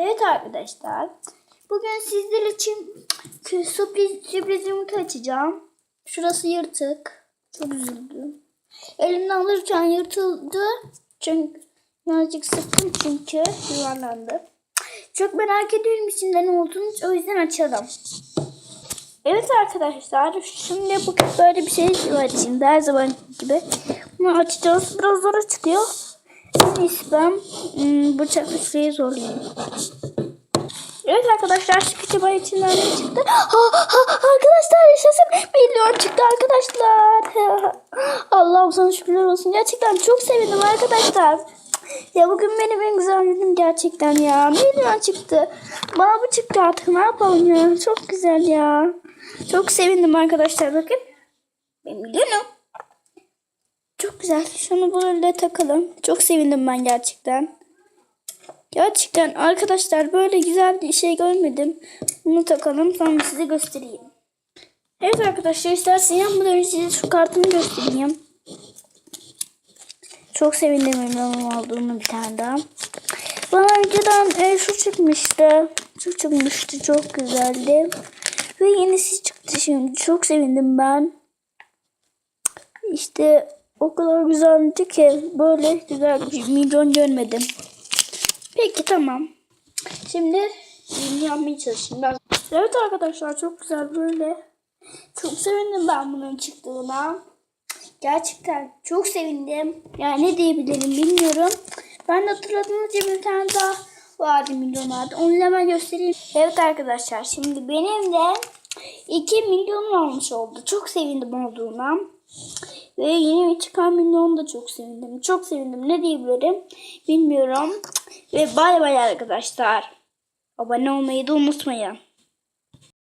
Evet arkadaşlar. Bugün sizler için sürpriz, sürpriz yumurta açacağım. Şurası yırtık. Çok üzüldüm. Elimden alırken yırtıldı. Çünkü birazcık sıktım çünkü yuvarlandı. Çok merak ediyorum içinde ne olduğunu. O yüzden açalım. Evet arkadaşlar. Şimdi bu böyle bir şey var içinde her zaman gibi. Bunu açacağız. Biraz zor çıkıyor. En iyisi ben hmm, zorlayayım. Evet arkadaşlar kütüphane içinden ne çıktı? Ha, ha, arkadaşlar yaşasın. Milyon çıktı arkadaşlar. Allah'ım sana şükürler olsun. Gerçekten çok sevindim arkadaşlar. Ya bugün benim en güzel günüm gerçekten ya. Milyon çıktı. Bana bu çıktı artık ne yapalım ya. Çok güzel ya. Çok sevindim arkadaşlar bakın. Ben milyonum. Güzel. Şunu böyle takalım. Çok sevindim ben gerçekten. Gerçekten arkadaşlar böyle güzel bir şey görmedim. Bunu takalım sonra size göstereyim. Evet arkadaşlar istersen yanmadan önce size şu kartımı göstereyim. Çok sevindim memnunum olduğumu bir tane daha. Bana önceden e, şu çıkmıştı. Şu çıkmıştı çok güzeldi. Ve yenisi çıktı şimdi. Çok sevindim ben. İşte o kadar güzeldi ki böyle güzel bir milyon görmedim. Peki tamam. Şimdi yeni yapmaya çalışayım. Ben... Evet arkadaşlar çok güzel böyle. Çok sevindim ben bunun çıktığına. Gerçekten çok sevindim. Yani ne diyebilirim bilmiyorum. Ben de hatırladığınız gibi bir tane daha vardı milyon vardı. Onu hemen göstereyim. Evet arkadaşlar şimdi benim de 2 milyon olmuş oldu. Çok sevindim olduğuna. Ve yeni çıkan milyon da çok sevindim. Çok sevindim. Ne diyebilirim bilmiyorum. Ve bay bay arkadaşlar. Abone olmayı da unutmayın.